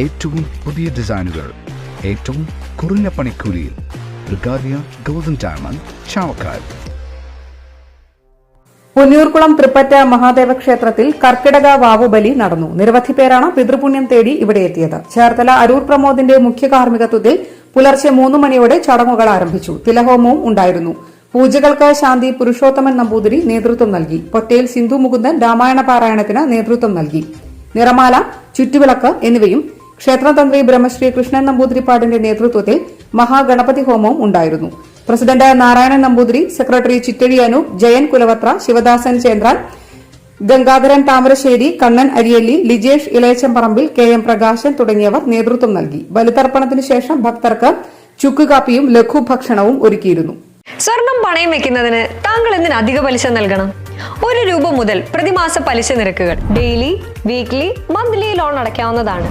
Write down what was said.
ഏറ്റവും പുതിയ ഡിസൈനുകൾ ഏറ്റവും കുറഞ്ഞ പണിക്കൂലിയിൽ. ബ്രിഗാദിയ ഗോൾഡൻ ഡയമണ്ട് ചാവക്കാട്. പുന്നൂർകുളം തൃപ്പറ്റ മഹാദേവ ക്ഷേത്രത്തിൽ കർക്കിടക വാവുബലി നടന്നു. നിരവധി പേരാണ് പിതൃപുണ്യം തേടി ഇവിടെ എത്തിയത്. ചേർത്തല അരൂർ പ്രമോദിന്റെ മുഖ്യ കാർമ്മികത്വത്തിൽ പുലർച്ചെ മൂന്ന് മണിയോടെ ചടങ്ങുകൾ ആരംഭിച്ചു. തിലഹോമവും ഉണ്ടായിരുന്നു. പൂജകൾക്ക് ശാന്തി പുരുഷോത്തമൻ നമ്പൂതിരി നേതൃത്വം നൽകി. പൊറ്റയിൽ സിന്ധു മുകുന്ദൻ രാമായണ പാരായണത്തിന് നേതൃത്വം നൽകി. നിറമാല ചുറ്റുവിളക്ക് എന്നിവയും ക്ഷേത്രതന്ത്രി ബ്രഹ്മശ്രീ കൃഷ്ണൻ നമ്പൂതിരിപ്പാടിന്റെ നേതൃത്വത്തിൽ മഹാഗണപതി ഹോമവും ഉണ്ടായിരുന്നു. President Narayanan Namboothiri secretary Chittazhi Anoop Jayan Kulavathra Sivadasan Chendran Gangadharan Thamarassery Kannan Ariyalli Lijesh ഇളയച്ചംപറമ്പിൽ K M Prakashan തുടങ്ങിയവർ നേതൃത്വം നൽകി. ബലിതർപ്പണത്തിനു ശേഷം ഭക്തർക്ക് ചുക്കുകാപ്പിയും ലഘുഭക്ഷണവും ഒരുക്കിയിരുന്നു. സ്വർണം പണയം വെക്കുന്നതിന് താങ്കൾ എന്തിന് അധിക പലിശ നൽകണം? ഒരു രൂപ മുതൽ പ്രതിമാസ പലിശ നിരക്കുകൾ ഡെയിലി വീക്ക്ലി മന്ത്ലി ലോൺ അടയ്ക്കാവുന്നതാണ്.